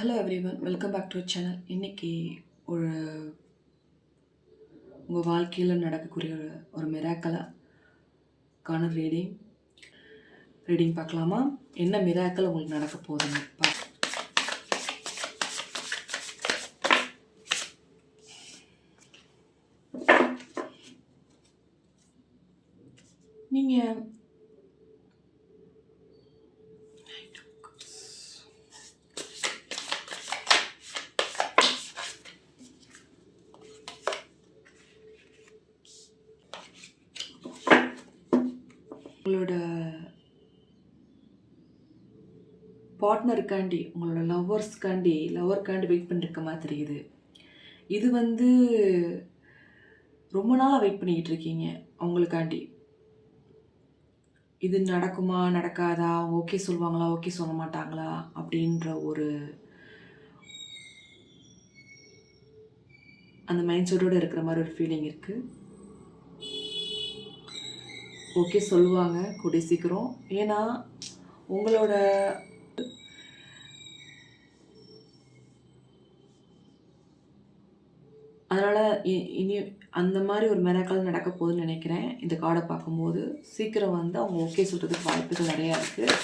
Hello everyone welcome back to channel இன்றைக்கி ஒரு உங்கள் வாழ்க்கையில் நடக்கக்கூடிய ஒரு ஒரு மிராக்கலாக்கான ரீடிங் ரீடிங் பார்க்கலாமா? என்ன மிராக்கல் உங்களுக்கு நடக்க போகுதுன்னு பா நீங்கள் உங்களோட பார்ட்னருக்காண்டி உங்களோட லவ்வர்ஸ்க்காண்டி லவ்வர்க்காண்டி வெயிட் பண்ணிருக்க மாதிரி தெரியுது. இது வந்து ரொம்ப நாளாக வெயிட் பண்ணிக்கிட்டு இருக்கீங்க அவங்களுக்காண்டி. இது நடக்குமா நடக்காதா ஓகே சொல்லுவாங்களா ஓகே சொல்ல மாட்டாங்களா அப்படின்ற ஒரு அந்த மைண்ட் செட்டோடு இருக்கிற மாதிரி ஒரு ஃபீலிங் இருக்குது ஓகே சொல்லுவாங்க கூடிய சீக்கிரம். ஏன்னா உங்களோட அதனால் இனி அந்த மாதிரி ஒரு மிராக்கல் நடக்க போகுதுன்னு நினைக்கிறேன். இந்த கார்டை பார்க்கும்போது சீக்கிரம் வந்து அவங்க ஓகே சொல்கிறதுக்கு வாய்ப்புகள் நிறையா இருக்குது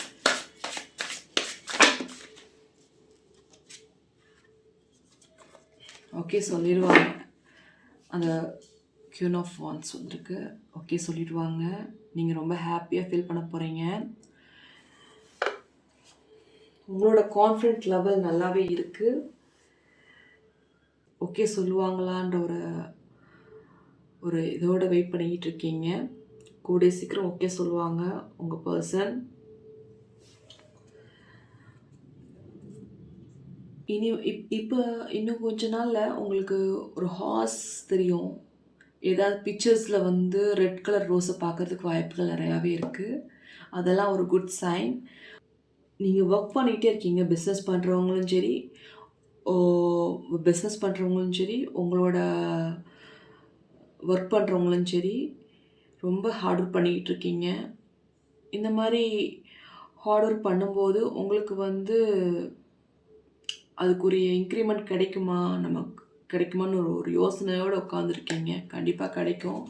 ஓகே சொல்லிடுவாங்க. அந்த க்யூன் ஆஃப் வான்ஸ் வந்திருக்கு ஓகே சொல்லிடுவாங்க. நீங்கள் ரொம்ப ஹாப்பியாக ஃபீல் பண்ண போகிறீங்க உங்களோட கான்ஃபிடென்ட் லெவல் நல்லாவே இருக்குது ஓகே சொல்லுவாங்களான்ற ஒரு ஒரு இதோட வெயிட் பண்ணிக்கிட்டு இருக்கீங்க. கூடிய சீக்கிரம் ஓகே சொல்லுவாங்க உங்கள் பர்சன் இனி இப் இப்போ இன்னும் கொஞ்ச நாளில் உங்களுக்கு ஒரு ஹார்ஸ் தெரியும். ஏதாவது பிக்சர்ஸில் வந்து ரெட் கலர் ரோஸை பார்க்கறதுக்கு வாய்ப்புகள் நிறையாவே இருக்குது அதெல்லாம் ஒரு குட் சைன் நீங்கள் ஒர்க் பண்ணிகிட்டே இருக்கீங்க பிஸ்னஸ் பண்ணுறவங்களும் சரி பிஸ்னஸ் பண்ணுறவங்களும் சரி உங்களோட ஒர்க் பண்ணுறவங்களும் சரி ரொம்ப ஹார்ட் ஒர்க் பண்ணிக்கிட்டு இருக்கீங்க. இந்த மாதிரி ஹார்ட் ஒர்க் பண்ணும்போது உங்களுக்கு வந்து அதுக்குரிய இன்க்ரிமெண்ட் கிடைக்குமா? நமக்கு கிடைக்குமான்னு ஒரு ஒரு யோசனையோடு உட்காந்துருக்கீங்க கண்டிப்பாக கிடைக்கும்.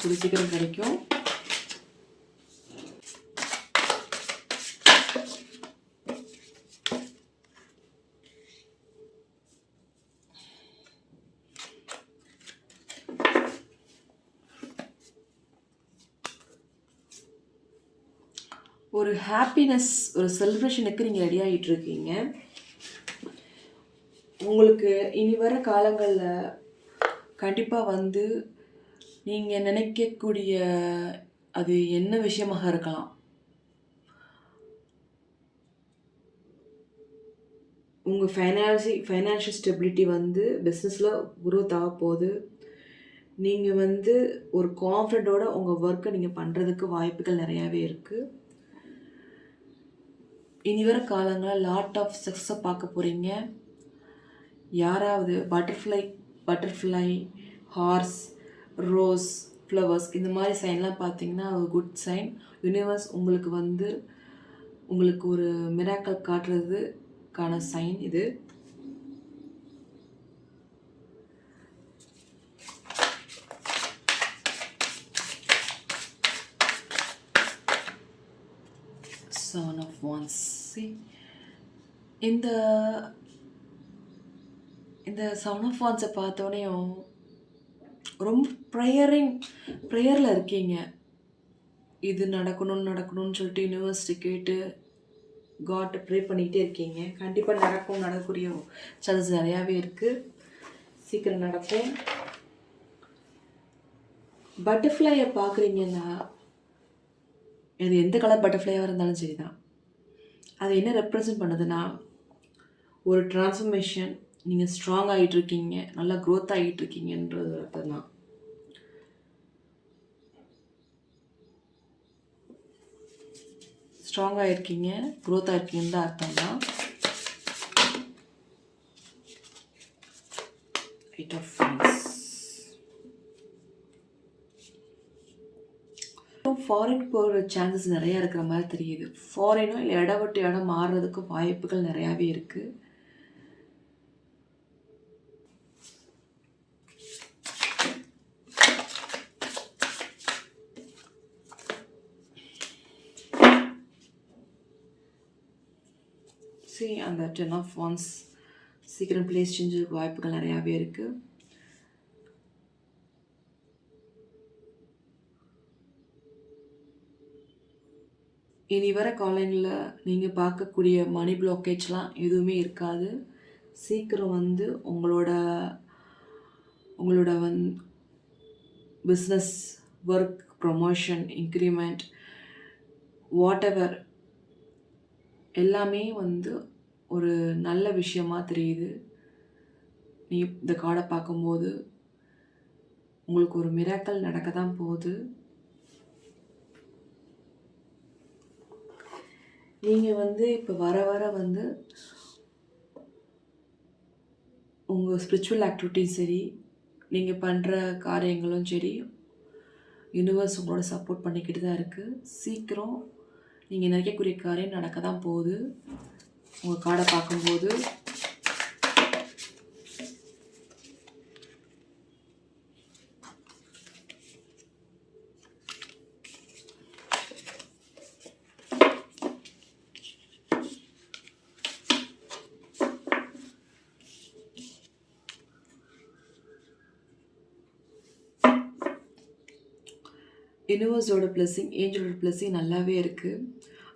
கூடிய சீக்கிரம் கிடைக்கும். ஒரு ஹாப்பினஸ் ஒரு செலிப்ரேஷனுக்கு நீங்கள் ரெடி ஆகிட்டு இருக்கீங்க உங்களுக்கு இனி வர காலங்களில் கண்டிப்பாக வந்து நீங்கள் நினைக்கக்கூடிய அது என்ன விஷயமாக இருக்கலாம்? உங்கள் ஃபைனான்சி ஃபைனான்ஷியல் ஸ்டெபிலிட்டி வந்து பிஸ்னஸில் குரோத் ஆக போகுது. நீங்கள் வந்து ஒரு கான்ஃபிடென்ட்டோட உங்கள் ஒர்க்கை நீங்கள் பண்ணுறதுக்கு வாய்ப்புகள் நிறையாவே இருக்குது இனி வர காலங்களில் லாட் ஆஃப் சக்ஸஸை பார்க்க போகிறீங்க யாராவது butterfly butterfly horse rose flowers இந்த மாதிரி சைன்லாம் பார்த்தீங்கன்னா ஒரு குட் சைன் யூனிவர்ஸ் உங்களுக்கு வந்து உங்களுக்கு ஒரு மிராக்கல் காட்டுறதுக்கான சைன் இது. செவன் ஆஃப் ஒன்ஸ் இந்த இந்த சவுன் ஆஃப் வான்ஸை பார்த்தோன்னேயும் ரொம்ப ப்ரேயரிங் ப்ரேயரில் இருக்கீங்க. இது நடக்கணும்னு நடக்கணும்னு சொல்லிட்டு யூனிவர்சிட்டி கேட்டு காட்டை ப்ரே பண்ணிகிட்டே இருக்கீங்க. கண்டிப்பாக நடக்கும் நடக்கக்கூடிய சான்சஸ் நிறையாவே இருக்குது சீக்கிரம் நடக்கும். பட்டர்ஃப்ளையை பார்க்குறீங்கன்னா அது எந்த கலர் பட்டர்ஃப்ளையாக இருந்தாலும் சரி தான் அது என்ன ரெப்ரசன்ட் பண்ணுதுன்னா ஒரு டிரான்ஸ்ஃபர்மேஷன் நீங்கள் ஸ்ட்ராங் ஆகிட்டு இருக்கீங்க நல்லா க்ரோத் ஆகிட்டு இருக்கீங்கன்றது அர்த்தம் தான் ஸ்ட்ராங் ஆகிருக்கீங்க க்ரோத் ஆகிருக்கீங்கன்னு தான். அர்த்தம் தான் எயிட் ஆஃப் ஃபாரின் போகிற சான்சஸ் நிறையா இருக்கிற மாதிரி தெரியுது. ஃபாரினோ இல்லை இடம் விட்டு இடம் மாறுறதுக்கு வாய்ப்புகள் நிறையாவே இருக்குது சி அந்த டென் ஆஃப் ஒன்ஸ் சீக்கிரம் பிளேஸ் செஞ்சதுக்கு வாய்ப்புகள் நிறையாவே இருக்குது இனி வர காலங்களில் நீங்கள் பார்க்கக்கூடிய மணி பிளாக்கேஜ்லாம் எதுவுமே இருக்காது. சீக்கிரம் வந்து உங்களோட உங்களோட வந் business work promotion increment whatever எல்லாமே வந்து ஒரு நல்ல விஷயமா தெரியுது. நீ இந்த கார்டை பார்க்கும்போது உங்களுக்கு ஒரு மிராக்கல் நடக்க தான் போகுது. நீங்கள் வந்து இப்போ வர வர வந்து உங்கள் ஸ்பிரிச்சுவல் ஆக்டிவிட்டியும் சரி நீங்கள் பண்ணுற காரியங்களும் சரி யூனிவர்ஸ் உங்களோட சப்போர்ட் பண்ணிக்கிட்டு தான் இருக்குது சீக்கிரம் நீங்கள் நினைக்கக்கூடிய காரியம் நடக்க தான் போகுது. உங்கள் கார்டை பார்க்கும்போது. யூனிவர்ஸோட பிளெஸ்ஸிங் ஏஞ்சலோட பிளெஸ்ஸிங் நல்லாவே இருக்குது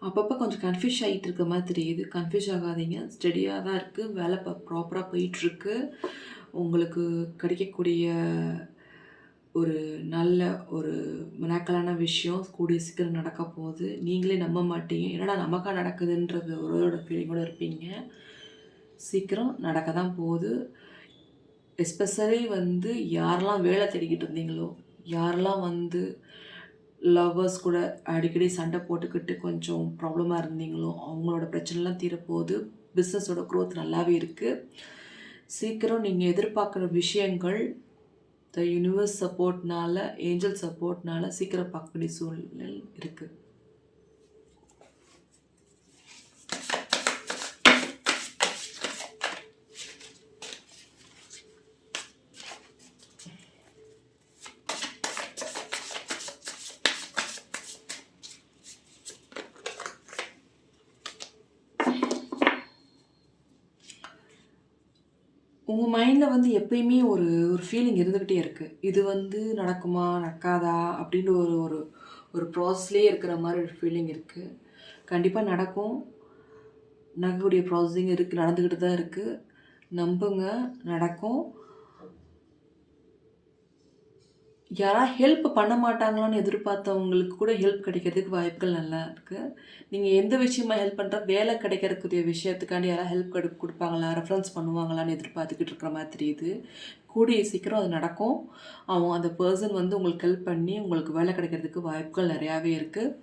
அப்பப்போ கொஞ்சம் கன்ஃபியூஸ் ஆகிட்டு இருக்க மாதிரி தெரியுது. கன்ஃபியூஸ் ஆகாதீங்க. ஸ்டடியாக தான் இருக்குது வேலை ப ப்ராப்பராக போயிட்டுருக்கு. உங்களுக்கு கிடைக்கக்கூடிய ஒரு நல்ல ஒரு மனக்கலான விஷயம் கூடிய சீக்கிரம் நடக்க போகுது. நீங்களே நம்ப மாட்டீங்க. என்னடா நமக்கா நடக்குதுன்றது ஒரு ஃபீலிங்கோடு இருப்பீங்க. சீக்கிரம் நடக்க தான் போகுது. எஸ்பெஷலி வந்து யாரெல்லாம் வேலை தேடிக்கிட்டு இருந்தீங்களோ யாரெல்லாம் வந்து லவ்வர்ஸ் கூட அடிக்கடி சண்டை போட்டுக்கிட்டு கொஞ்சம் ப்ராப்ளமாக இருந்தீங்களோ அவங்களோட பிரச்சனைலாம் தீரப்போகுது. பிஸ்னஸோட க்ரோத் நல்லாவே இருக்குது சீக்கிரம் நீங்கள் எதிர்பார்க்குற விஷயங்கள் த யூனிவர்ஸ் சப்போர்ட்னால ஏஞ்சல் சப்போர்ட்னால சீக்கிரம் பார்க்கக்கூடிய சூழ்நிலை இருக்குது உங்கள் மைண்டில் வந்து எப்பயுமே ஒரு ஒரு ஃபீலிங் இருந்துக்கிட்டே இருக்குது இது வந்து நடக்குமா நடக்காதா? அப்படின்ற ஒரு ஒரு ஒரு ப்ராசஸ்லேயே இருக்கிற மாதிரி ஒரு ஃபீலிங் இருக்குது கண்டிப்பாக நடக்கும். நடக்கக்கூடிய ப்ராசஸிங் இருக்குது நடந்துக்கிட்டு தான் இருக்குது நம்புங்க நடக்கும். யாராவது ஹெல்ப் பண்ண மாட்டாங்களான்னு எதிர்பார்த்தவங்களுக்கு கூட ஹெல்ப் கிடைக்கிறதுக்கு வாய்ப்புகள் நல்லா இருக்குது நீங்கள் எந்த விஷயமா ஹெல்ப் பண்ணுற வேலை கிடைக்கிறக்கூடிய விஷயத்துக்காண்டி யாராவது ஹெல்ப் கொடு கொடுப்பாங்களா? ரெஃபரன்ஸ் பண்ணுவாங்களான்னு எதிர்பார்த்துக்கிட்டு இருக்கிற மாதிரி தெரியுது. கூடிய சீக்கிரம் அது நடக்கும். அவங்க அந்த பர்சன் வந்து உங்களுக்கு ஹெல்ப் பண்ணி உங்களுக்கு வேலை கிடைக்கிறதுக்கு வாய்ப்புகள் நிறையாவே இருக்குது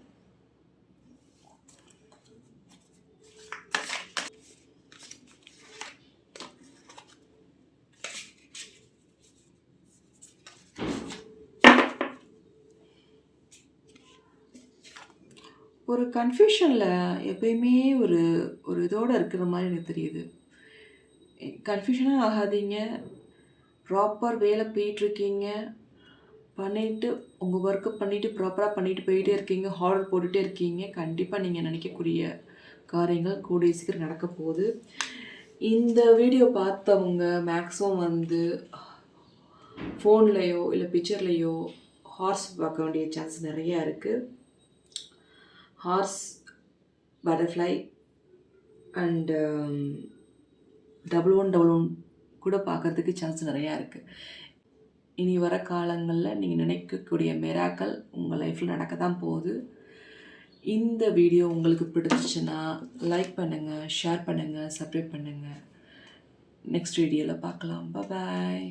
ஒரு கன்ஃப்யூஷனில் எப்பயுமே ஒரு ஒரு இதோடு இருக்கிற மாதிரி எனக்கு தெரியுது. கன்ஃபியூஷனாக ஆகாதீங்க. ப்ராப்பர் வேலை போயிட்டுருக்கீங்க. பண்ணிவிட்டு உங்கள் ஒர்க்கு பண்ணிவிட்டு ப்ராப்பராக பண்ணிவிட்டு போயிட்டே இருக்கீங்க. ஹார்டர் போட்டுகிட்டே இருக்கீங்க. கண்டிப்பாக நீங்கள் நினைக்கக்கூடிய காரியங்கள் கூடிய சீக்கிரம் நடக்க போகுது. இந்த வீடியோ பார்த்தவங்க மேக்ஸிமம் வந்து ஃபோன்லேயோ இல்லை பிக்சர்லேயோ ஹார்ஸ் பார்க்க வேண்டிய சான்ஸ் நிறையா இருக்குது horse butterfly and double one double one கூட பார்க்குறதுக்கு சான்ஸ் நிறையா இருக்குது இனி வர காலங்களில் நீங்கள் நினைக்கக்கூடிய மெராக்கள் உங்கள் லைஃப்பில் நடக்க தான் போகுது. இந்த வீடியோ உங்களுக்கு பிடிச்சிச்சுன்னா லைக் பண்ணுங்கள் ஷேர் பண்ணுங்கள் சப்ஸ்கிரைப் பண்ணுங்கள் நெக்ஸ்ட் வீடியோவில் பார்க்கலாம். பாய்